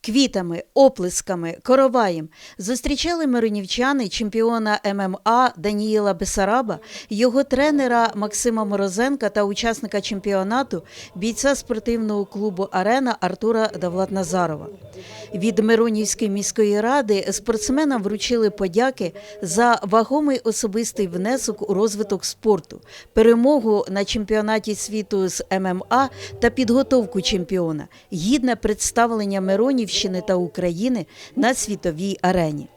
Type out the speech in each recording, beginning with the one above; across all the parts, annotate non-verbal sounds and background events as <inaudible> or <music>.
Квітами, оплесками, короваєм зустрічали миронівчани чемпіона ММА Даніїла Бесараба, його тренера Максима Морозенка та учасника чемпіонату бійця спортивного клубу Арена Артура Давлатназарова. Від Миронівської міської ради спортсменам вручили подяки за вагомий особистий внесок у розвиток спорту, перемогу на чемпіонаті світу з ММА та підготовку чемпіона, гідне представлення Миронівщини та України на світовій арені.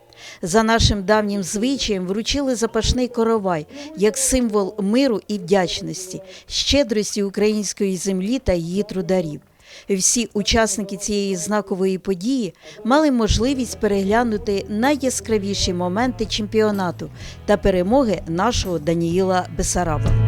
За нашим давнім звичаєм вручили запашний коровай як символ миру і вдячності, щедрості української землі та її трударів. Всі учасники цієї знакової події мали можливість переглянути найяскравіші моменти чемпіонату та перемоги нашого Даніїла Бесараба.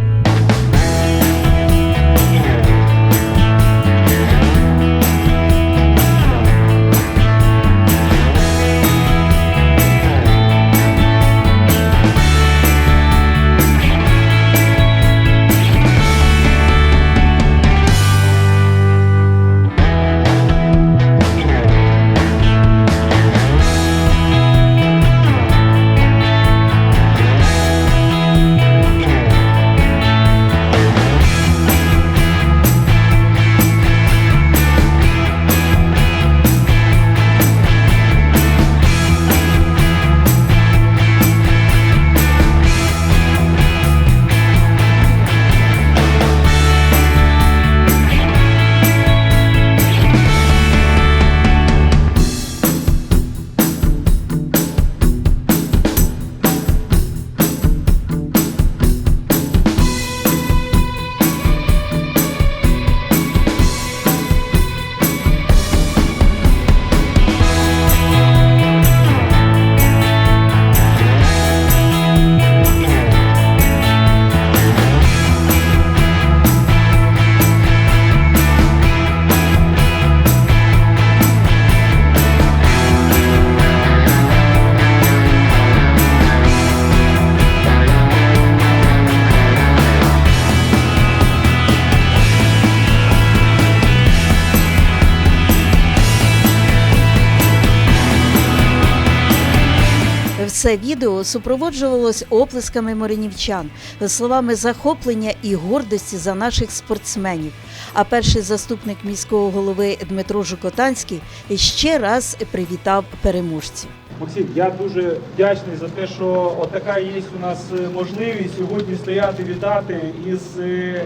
Все відео супроводжувалось оплесками моринівчан, словами захоплення і гордості за наших спортсменів. А перший заступник міського голови Дмитро Жукотанський ще раз привітав переможців. Максим, я дуже вдячний за те, що от така є у нас е, можливість сьогодні стояти вітати із е,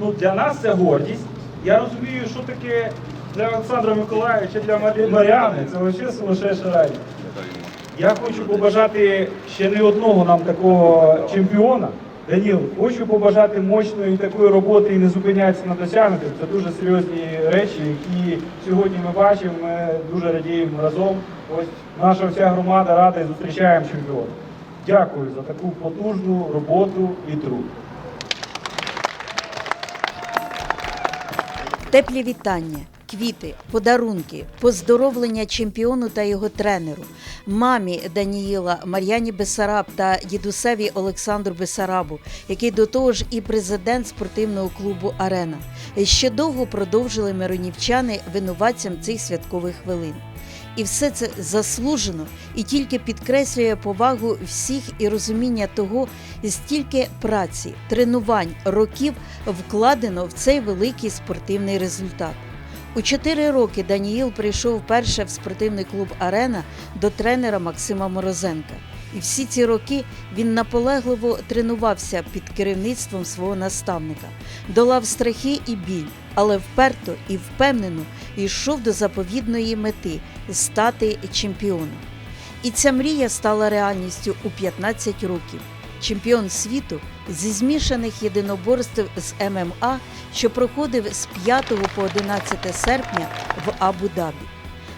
ну для нас це гордість. Я розумію, що таке для Олександра Миколаївича, для Марі- Мар'яни. Це взагалі сумасшедша радість. Я хочу побажати ще не одного нам такого чемпіона. Даніл, хочу побажати мощної такої роботи і не зупинятися на досягнутих. Це дуже серйозні речі, які сьогодні ми бачимо. Ми дуже радіємо разом. Ось наша вся громада рада і зустрічаємо чемпіона. Дякую за таку потужну роботу і труд. Теплі вітання, квіти, подарунки, поздоровлення чемпіону та його тренеру, мамі Даніїла Мар'яні Бесараб та дідусеві Олександру Бесарабу, який до того ж і президент спортивного клубу Арена. Ще довго продовжили миронівчани винуватцям цих святкових хвилин. І все це заслужено і тільки підкреслює повагу всіх і розуміння того, стільки праці, тренувань, років вкладено в цей великий спортивний результат. У чотири роки Даніїл прийшов вперше в спортивний клуб Арена до тренера Максима Морозенка. І всі ці роки він наполегливо тренувався під керівництвом свого наставника, долав страхи і біль, але вперто і впевнено йшов до заповідної мети стати чемпіоном. І ця мрія стала реальністю у 15 років. Чемпіон світу зі змішаних єдиноборств з ММА, що проходив з 5 по 11 серпня в Абу-Дабі.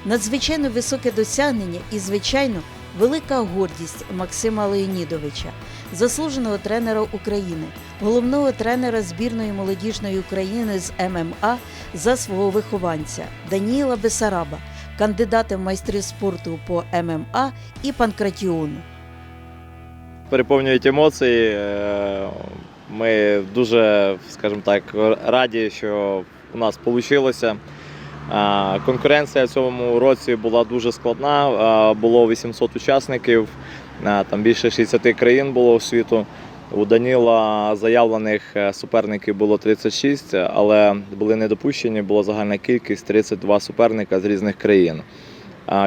Надзвичайно високе досягнення і, звичайно, велика гордість Максима Леонідовича, заслуженого тренера України, головного тренера збірної молодіжної України з ММА за свого вихованця Даніїла Бесараба, кандидата в майстри спорту по ММА і панкратіону. Переповнюють емоції. Е, Ми дуже, скажімо так, раді, що у нас вийшло. Е, Конкуренція в цьому році була дуже складна. Е, Було 800 учасників, там більше 60 країн було у світу. У Даніла заявлених суперників було 36, але були не допущені, була загальна кількість 32 суперника з різних країн.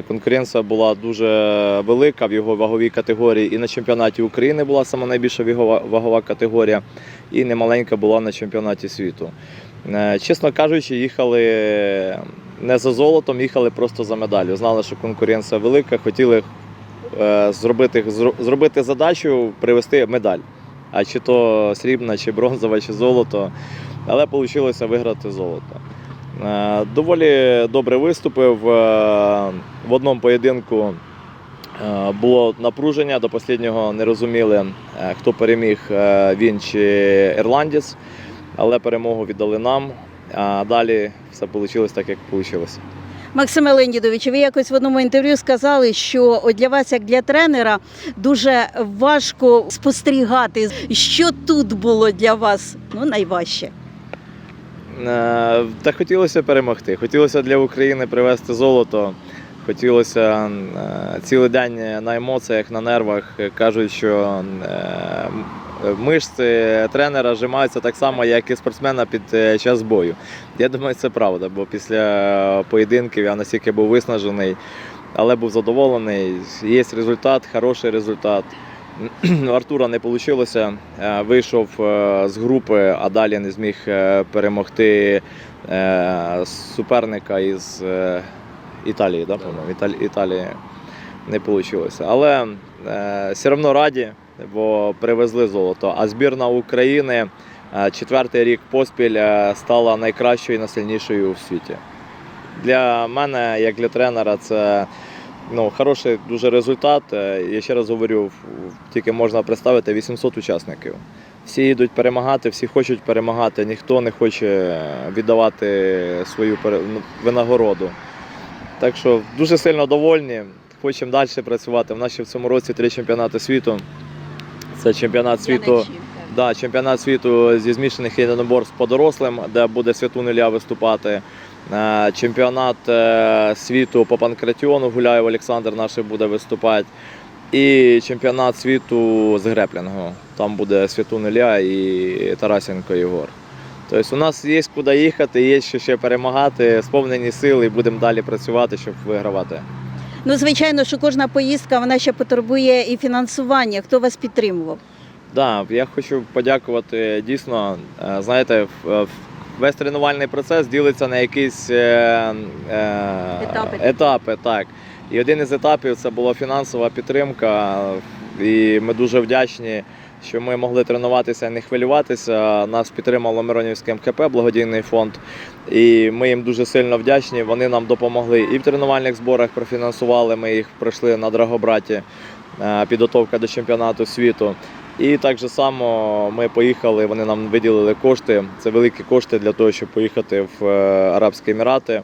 Конкуренція була дуже велика в його ваговій категорії. І на чемпіонаті України була сама найбільша вагова категорія, і немаленька була на чемпіонаті світу. Е, Чесно кажучи, їхали не за золотом, їхали просто за медаллю. Знали, що конкуренція велика, хотіли е, зробити, зробити задачу привести медаль. А чи то срібна, чи бронзова, чи золото. Але вийшло виграти золото. Е, Доволі добре виступив. Е, В одному поєдинку е, було напруження, до останнього не розуміли, хто переміг, він чи ірландець, але перемогу віддали нам. А далі все вийшло так, як вийшло. Максиме Леонідовичу, ви якось в одному інтерв'ю сказали, що для вас, як для тренера, дуже важко спостерігати, що тут було для вас ну, найважче. Е, Та хотілося перемогти. Хотілося для України привезти золото. Хотілося е, цілий день на емоціях, на нервах. Кажуть, що е, мишці тренера зжимаються так само, як і спортсмена під час бою. Я думаю, це правда, бо після поєдинків я настільки був виснажений, але був задоволений. Є результат, хороший результат. У <clears throat> Артура не вийшло. Вийшов е, з групи, а далі не зміг е, перемогти е, суперника із е, Італії, да? Італі- Італії не вийшло. Але е, все одно раді, бо привезли золото. А збірна України е, четвертий рік поспіль е, стала найкращою і найсильнішою в світі. Для мене, як для тренера, це ну, хороший дуже результат. Е, Я ще раз говорю, тільки можна представити 800 учасників. Всі йдуть перемагати, всі хочуть перемагати, ніхто не хоче віддавати свою ну, винагороду. Так що дуже сильно довольні. Хочемо далі працювати. У нас ще в цьому році три чемпіонати світу. Це чемпіонат світу. Да, чемпіонат світу зі змішаних єдиноборств по дорослим, де буде Святун Ілля виступати. Чемпіонат е, світу по панкратіону Гуляєв Олександр наш буде виступати. І чемпіонат світу з греплінгу. Там буде Святун Ілля і Тарасенко Єгор. Тобто у нас є куди їхати, є що ще перемагати, сповнені сили і будемо далі працювати, щоб вигравати. Ну, звичайно, що кожна поїздка вона ще потребує і фінансування. Хто вас підтримував? Да, я хочу подякувати дійсно. е, Знаєте, весь тренувальний процес ділиться на якісь е, е, Етапи. етапи. Так. І один із етапів це була фінансова підтримка. І ми дуже вдячні, що ми могли тренуватися, і не хвилюватися. Нас підтримало Миронівське МКП, благодійний фонд. І ми їм дуже сильно вдячні. Вони нам допомогли і в тренувальних зборах профінансували. Ми їх пройшли на Драгобраті. е, Підготовка до чемпіонату світу. І так же само ми поїхали, вони нам виділили кошти. Це великі кошти для того, щоб поїхати в е, Арабські Емірати.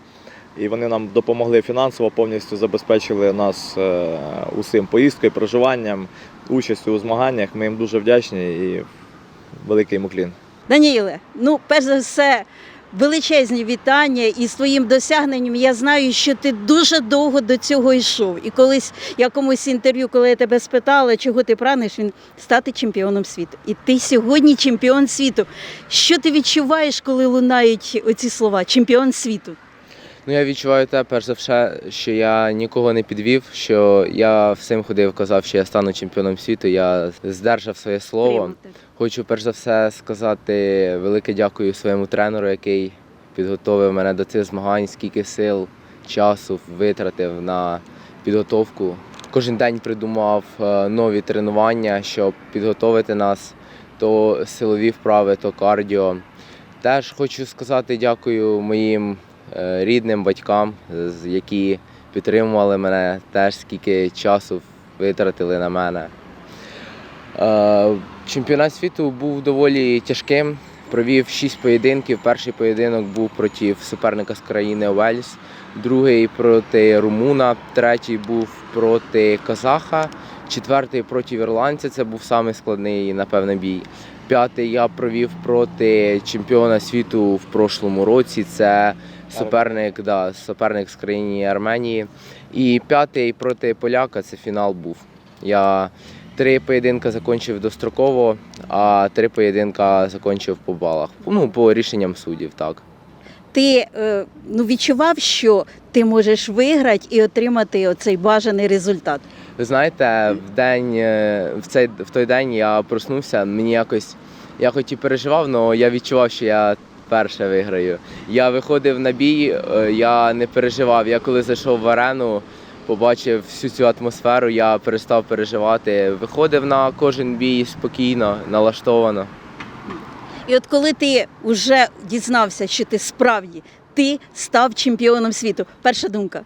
І вони нам допомогли фінансово, повністю забезпечили нас е, усім поїздкою, проживанням, участю у змаганнях. Ми їм дуже вдячні і великий муклін. Даніле, ну перш за все, величезні вітання і з твоїм досягненням я знаю, що ти дуже довго до цього йшов. І колись в якомусь інтерв'ю, коли я тебе спитала, чого ти прагнеш, він стати чемпіоном світу. І ти сьогодні чемпіон світу. Що ти відчуваєш, коли лунають оці слова чемпіон світу? Ну, я відчуваю те, перш за все, що я нікого не підвів, що я всім ходив, казав, що я стану чемпіоном світу. Я здержав своє слово. Хочу перш за все сказати велике дякую своєму тренеру, який підготовив мене до цих змагань, скільки сил, часу витратив на підготовку. Кожен день придумав е, нові тренування, щоб підготовити нас то силові вправи, то кардіо. Теж хочу сказати дякую моїм рідним батькам, які підтримували мене, теж скільки часу витратили на мене. Е, Чемпіонат світу був доволі тяжким. Провів шість поєдинків. Перший поєдинок був проти суперника з країни Уельс, другий проти румуна, третій був проти казаха, четвертий проти ірландця. Це був самий складний, напевне, бій. П'ятий я провів проти чемпіона світу в прошлому році. Це суперник, да, суперник з країни Арменії. І п'ятий проти поляка це фінал був. Я три поєдинка закінчив достроково, а три поєдинка закінчив по балах. Ну, по рішенням суддів, так. Ти е, ну, відчував, що ти можеш виграти і отримати оцей бажаний результат. Ви знаєте, в день е, в цей в той день я проснувся. Мені якось я хоч і переживав, але я відчував, що я перше виграю. Я виходив на бій, е, я не переживав. Я коли зайшов в арену, побачив всю цю атмосферу, я перестав переживати. Виходив на кожен бій спокійно, налаштовано. І от коли ти вже дізнався, що ти справді ти став чемпіоном світу, перша думка.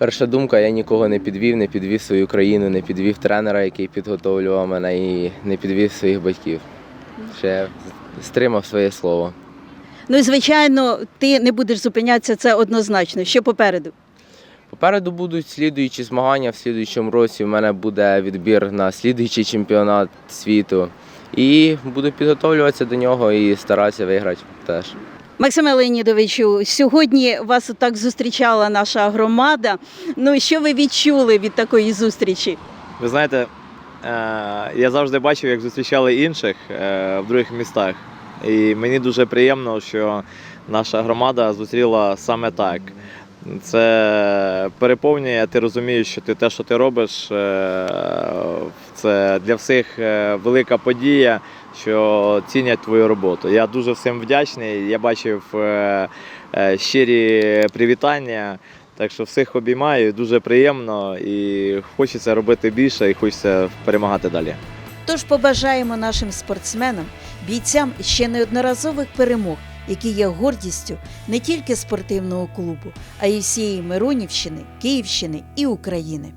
Перша думка, я нікого не підвів, не підвів свою країну, не підвів тренера, який підготовлював мене, і не підвів своїх батьків. Ще стримав своє слово. Ну і звичайно, ти не будеш зупинятися, це однозначно. Що попереду? Попереду будуть слідуючі змагання в слідуючому році. У мене буде відбір на слідуючий чемпіонат світу. І буду підготовлюватися до нього і старатися виграти теж. Максиме Леонідовичу, сьогодні вас так зустрічала наша громада. Ну що ви відчули від такої зустрічі? Ви знаєте, е, я завжди бачив, як зустрічали інших е, в других містах. І мені дуже приємно, що наша громада зустріла саме так. Це переповнює, ти розумієш, що ти те, що ти робиш, е, це для всіх велика подія, що цінять твою роботу. Я дуже всім вдячний. Я бачив е, е, щирі привітання. Так що всіх обіймаю, дуже приємно і хочеться робити більше і хочеться перемагати далі. Тож побажаємо нашим спортсменам, бійцям ще неодноразових перемог, які є гордістю не тільки спортивного клубу, а й всієї Миронівщини, Київщини і України.